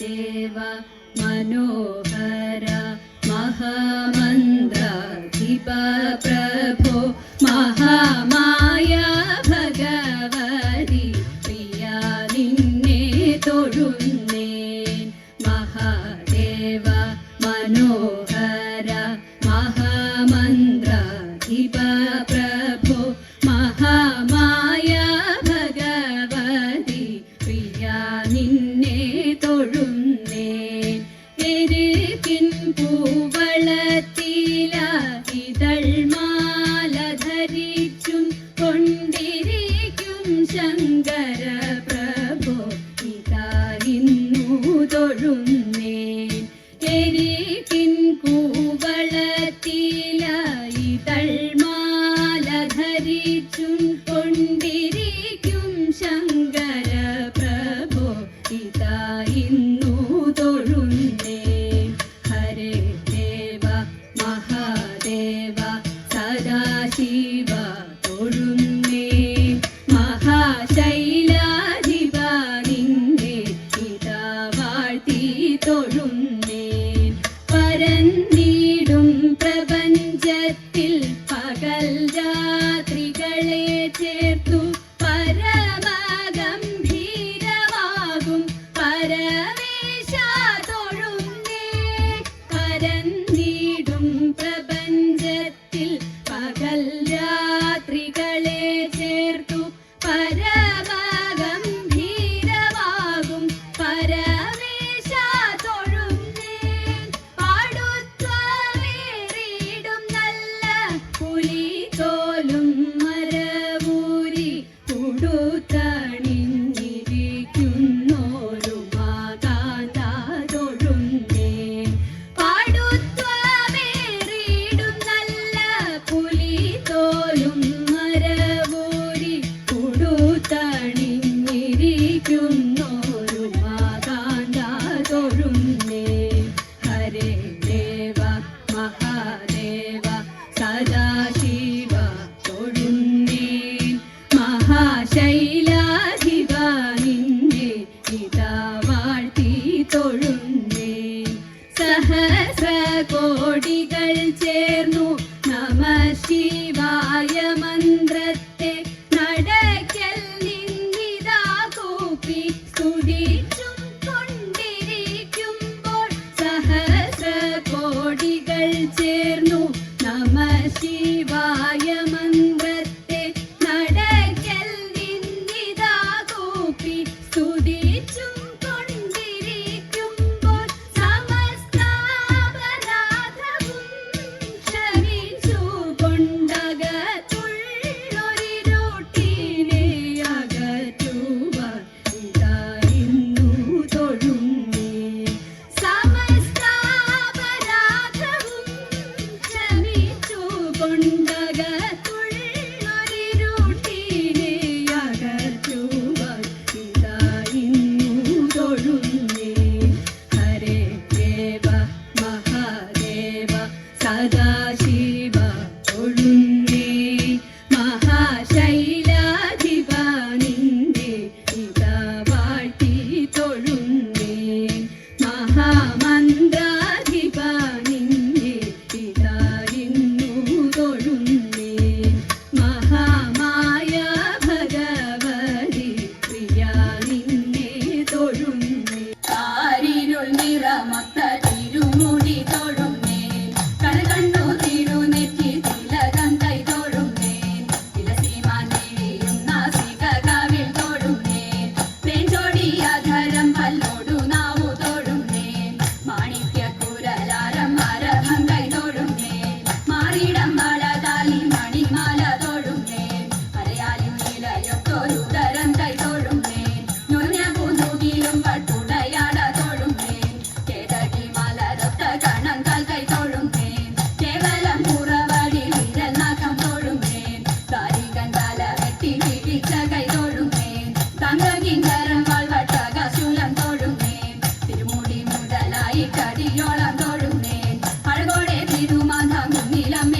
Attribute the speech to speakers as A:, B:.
A: देव मनोहर महामन्त्राधिप प्रभो महामाया भगवति प्रिया निन्ने तोडुन्ने महादेव मनोहर see കോടികൾ ചേർന്നു നമ ശിവായ മന്ത്രത്തെ നടക്കൽ നിന്നിതാ കൂപ്പി സ്തുതിച്ചും കൊണ്ടിരിക്കുമ്പോൾ സഹസ്ര കോടികൾ ചേർന്നു നമ ശിവായ മന്ത്രത്തെ നടക്കൽ നിന്നിതാ കൂപ്പി സ്തുതിച്ചും she நிலம்